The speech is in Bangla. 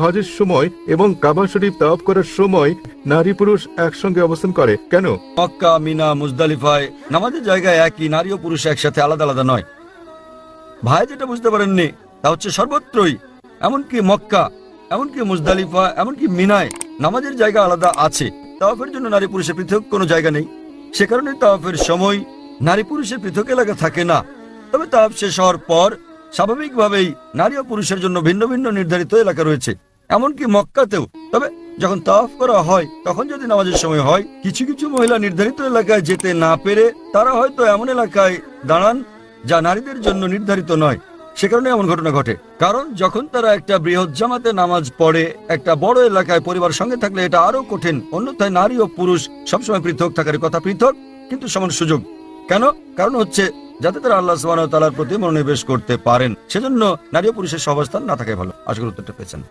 হজের সময় এবং কাবা শরীফ তাওয়াফ করার সময় নারী পুরুষ একসঙ্গে অবস্থান করে। কেন? মক্কা, মিনা, মুজদালিফায় নামাজের জায়গায় একই, নারী ও পুরুষ একসাথে আলাদা আলাদা নয়। ভাই যেটা বুঝতে পারেননি, তা হচ্ছে সর্বত্রই। এমনকি মক্কা, এমনকি মুজদালিফা, এমনকি মিনায় নামাজের জায়গা আলাদা আছে। তাওয়াফের জন্য নারী পুরুষের পৃথক কোনো জায়গা নেই। সে কারণে তাওয়াফের সময় নারী পুরুষের পৃথক এলাকা থাকে না। তবে তাওয়াফ শেষ হওয়ার পর স্বাভাবিকভাবেই নারী ও পুরুষের জন্য ভিন্ন ভিন্ন নির্ধারিত এলাকা রয়েছে। এমনকি মক্কাতেও। তবে যখন তাফ করা হয়, তখন যদি নামাজের সময় হয়, কিছু কিছু মহিলা নির্ধারিত এলাকায় যেতে না পেরে তারা হয়তো এমন এলাকায় দাঁড়ান যা নারীদের জন্য নির্ধারিত নয়। সে কারণে এমন ঘটনা ঘটে। কারণ যখন তারা একটা বৃহৎ জামাতে নামাজ পড়ে, একটা বড় এলাকায় পরিবার সঙ্গে থাকলে এটা আরও কঠিন। অন্যথায় নারী ও পুরুষ সবসময় পৃথক থাকার কথা পৃথক, কিন্তু সমান সুযোগ। কেন? কারণ হচ্ছে যাতে তারা আল্লাহ সুবাহ তালার প্রতি মনোনিবেশ করতে পারেন। সেজন্য নারী ও পুরুষের সহাবস্থান না থাকে ভালো। আশা করি উত্তরটা পেয়েছেন।